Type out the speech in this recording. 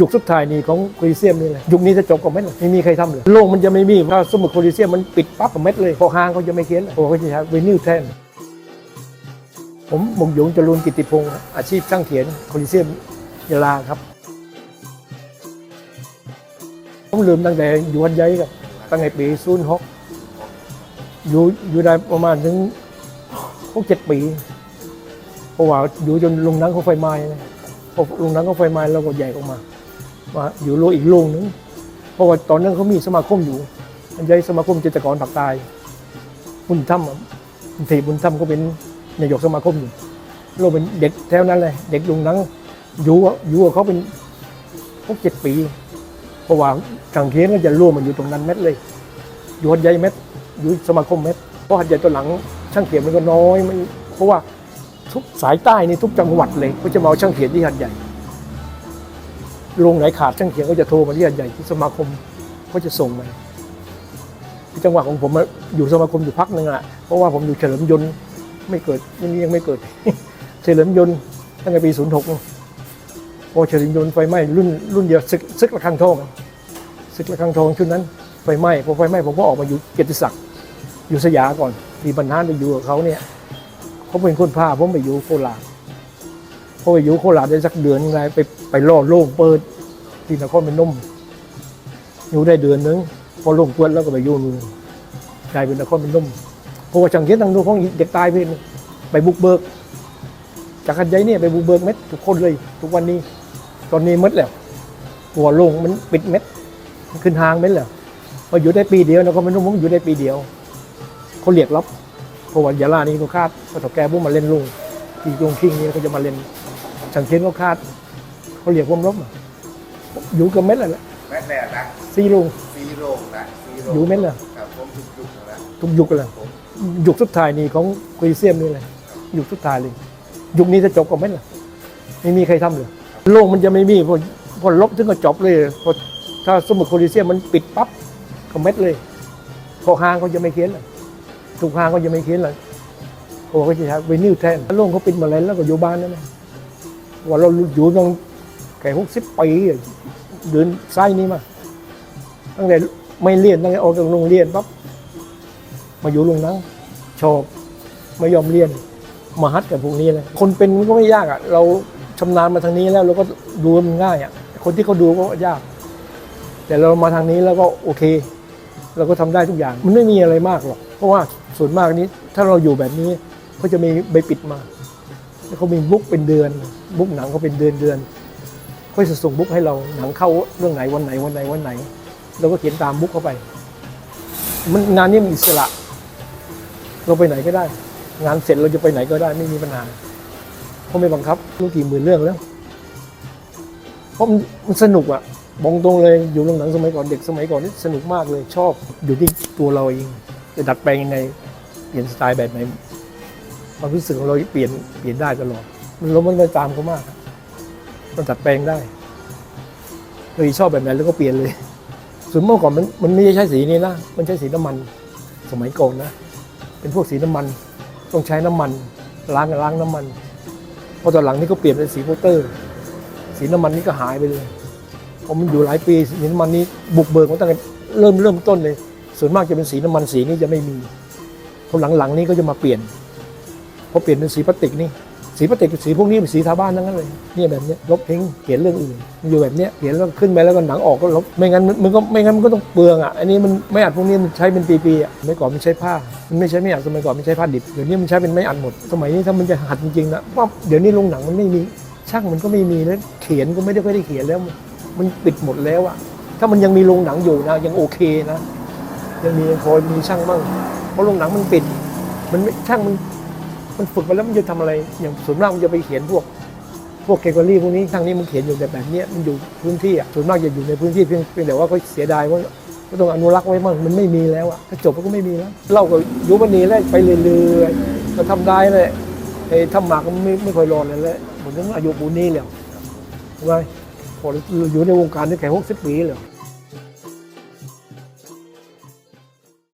ยุคสุดท้ายนี่ของโคลิเซียมนี่แหละยุคนี้จะจบกับเม็ดไม่มีใครทำเลยโลกมันจะไม่มีถ้าสมมติโคลิเซียมมันปิดปั๊บกับเม็ดเลยพอห้างเขาจะไม่เขียนเลยโอ้เขาจะใช้วินิลแทนผมมงยงจรูนกิติพงศ์อาชีพช่างเขียนโคลิเซียมยาลาครับผมลืมตั้งแต่อยู่วันใหญ่กับตั้งแต่ปีศูนย์หกอยู่อยู่ได้ประมาณถึงหกเจ็ดปีเพราะว่าอยู่จนลงนังเขาไฟไหม้พอลงนังเขาไฟไหม้แล้วก็ใหญ่ออกมา มาอยู่โลกอีกโลกหนึ่งเพราะว่าตอนนั้นเขามีสมาคมอยู่อันใหญ่สมาคมจิตรกรปักใตายบุญธรรมบุญเทพบุญธรรมก็เป็นนายกสมาคมอยู่โลกเป็นเด็กแถวนั้นเลย เด็กลุงนังอยู่อะอยู่กับเขาเป็นพวกเจ็ดปี เพราะว่าทางเขียนก็จะร่วมมันอยู่ตรงนั้นเม็ดเลย อยู่หัดใหญ่เม็ดอยู่สมาคมเม็ดเพราะหัดใหญ่ตัวหลังช่างเขียนมันก็น้อยมันเพราะว่าทุกสายใต้นี่ทุกจังหวัดเลยเขาจะมาเอาช่างเขียนที่หัดใหญ่ โรงไหนขาดช่างเขียนก็จะโทรมาที่หัดใหญ่ที่สมาคมก็จะส่งมาที่จังหวะของผมอะอยู่สมาคมอยู่พักหนึ่งอะเพราะว่าผมอยู่เฉลิมยนต์ไม่เกิดยังยังไม่เกิด เฉลิมยนต์ตั้งแต่ปีศูนย์หกพอเฉลิมยนต์ไฟไหม้รุ่นรุ่นเดียวซึกซึกระฆังทองซึกระฆังทองชุดนั้นไฟไหม้พอไฟไหม้ผมก็ออกมาอยู่เกียรติศักดิ์อยู่สยามก่อนที่บรรทานไปอยู่กับเขาเนี่ยเขาเป็นคนพาผมไปอยู่โคราช อไปอยู่โคราชได้สักเดือนอะไงไปไปล่อโล่งเปิดที่นครพนนุ่มอยู่ได้เดือนนึงพอโล่งเปิดแล้วก็ไปอยู่นู่นกลายเป็นนครพนนุ่มเพราะว่าจังเกียนทางนู้นของเด็กตายไปนี่ไปบุกเบิก จากขันใจเนี่ยไปบุกเบิกเม็ดทุกคนเลย ทุกวันนี้ ตอนนี้หมดแล้วหัวลงมันปิดเม็ดมันขึ้นทางเม็ดแล้วพออยู่ได้ปีเดียวนครพนมผมอยู่ได้ปีเดียวเขาเรียกรับเพราะว่ายาลานี่เขาคาดว่าถ้าแกบุ้มมาเล่นลุงที่ลุงคิงนี่เขาจะมาเล่น ฉันเขียนว่าคาดเขาเรียกวมลบอะอยู่กับเม็ดเลยแหละแม่แน่นะซีลุง ซีโร่นะซีโร่อยู่เม็ดเหรอ ครับผมจุกจุกๆนะทุกยุคเลยยุคสุดท้ายนี่ของคริเซียมนี่เลยยุคสุดท้ายเลย ยุคนี้จะจบกับเม็ดเลยไม่มีใครทำเลย โลกมันจะไม่มีพอพอลบถึงก็จบเลยพอถ้าสมมติคริเซียมมันปิดปั๊บก็เม็ดเลย พอห้างเขาจะไม่เขียนเลยทุกห้างเขาจะไม่เขียนเลยโอ้เขาจะใช้วินิลแทนโลกเขาปิดหมาแล้วแล้วก็อยู่บ้านนั่นเอง ว่าเราอยู่ตรงแก่หกสิบปีเดินไส้นี้มาตั้งแต่ไม่เรียนตั้งแต่ออกจากโรงเรียนปั๊บมาอยู่โรงนังชอบไม่ยอมเรียนมาฮัดกับพวกนี้เลยคนเป็นมันก็ไม่ยากอะ เราชำนาญมาทางนี้แล้วเราก็ดูมันง่ายอะคนที่เขาดูก็ยาก แต่เรามาทางนี้แล้วก็โอเค เราก็ทำได้ทุกอย่าง มันไม่มีอะไรมากหรอกเพราะว่าส่วนมากนี้ ถ้าเราอยู่แบบนี้เขาจะมีใบปิดมา แล้วเขามีบุ๊กเป็นเดือนบุ๊กหนังเขาเป็นเดือนเดือนเขาจะส่งบุ๊กให้เราหนังเข้าเรื่องไหนวันไหนวันไหนวันไหนเราก็เขียนตามบุ๊กเข้าไป มันงานนี้มันอิสระ เราไปไหนก็ได้ งานเสร็จเราจะไปไหนก็ได้ไม่มีปัญหาเขาไม่บังคับรู้กี่หมื่นเรื่องแล้วเพราะมันสนุกอะบอกตรงเลยอยู่โรงหนังสมัยก่อนเด็กสมัยก่อนนี่สนุกมากเลยชอบอยู่ที่ตัวเราเองจะดัดแปลงยังไงเปลี่ยนสไตล์แบบไหน ความรู้สึกของเราเปลี่ยนเปลี่ยนได้ตลอด มันล้มมันไปตามเขามาก มันดัดแปลงได้เลยชอบแบบไหนแล้วก็เปลี่ยนเลยส่วนเมื่อก่อนมันมันไม่ใช้สีนี้นะ มันใช้สีน้ำมัน สมัยก่อนนะ เป็นพวกสีน้ำมัน ต้องใช้น้ำมัน ล้างกับล้างน้ำมัน พอตอนหลังนี่ก็เปลี่ยนเป็นสีโพเตอร์ สีน้ำมันนี่ก็หายไปเลยพอมันอยู่หลายปีสีน้ำมันนี้บุกเบิกมาตั้งแต่เริ่มเริ่มต้นเลย ส่วนมากจะเป็นสีน้ำมันสีนี้จะไม่มีพอหลังๆนี้ก็จะมาเปลี่ยน อเปลี่ยนเป็นสีพลาสติกนี่สีพลาสติกสีพวกนี้เป็นสีทาบ้านทั้งนั้นเลยเนี่ยแบบเนี้ยลบทิ้งเขียนเรื่องอื่นมันอยู่แบบเนี้ยเขียนแล้วขึ้นไปแล้วก็หนังออกก็ลบไม่งั้นมันก็ไม่งั้นมันก็ต้องเปลืองอะอันนี้มันไม่อัดพวกนี้มันใช้เป็นปีๆอะสมัยก่อนมันใช้ผ้า มันไม่ใช้ไม่อัดสมัยก่อนมันใช้ผ้าดิบเดี๋ยวนี้มันใช้เป็นไม่อัดหมด สมัยนี้ถ้ามันจะหัดจริงๆนะว่าเดี๋ยวนี้โรงหนังมันไม่มีช่างมันก็ไม่มีแล้วเขียนก็ไม่ได้ค่อยได้เขียนแล้ว มันปิดหมดแล้วอะถ้ามันยังมีโรงหนังอยู่นะยังโอเคนะยังมีคอยมีช่างบ้างเพราะโรงหนังมันปิด มันช่างมัน มันฝึกไปแล้วมันจะทำอะไร อย่างส่วนมากมันจะไปเขียนพวก พวกแคตตาล็อพวกนี้ทางนี้มันเขียนอยู่แต่แบบนี้มันอยู่พื้นที่อะส่วนมากจะอยู่ในพื้นที่เพียงเพียงแต่ว่าเขาเสียดายว่าก็ต้องอนุรักษ์ไว้มั่งมันไม่มีแล้วอะถ้าจบมันก็ไม่มีแล้วเราก็อยุบันีแล้วไปเรื่อยๆก็ทำได้เลยไอ้ทำหมากก็ไม่ไม่ค่อยรอดเลยแหละผมถึงอายุปูนนี้แล้วว่าพออยู่ในวงการนี่แค่หกสิบปีแล้ว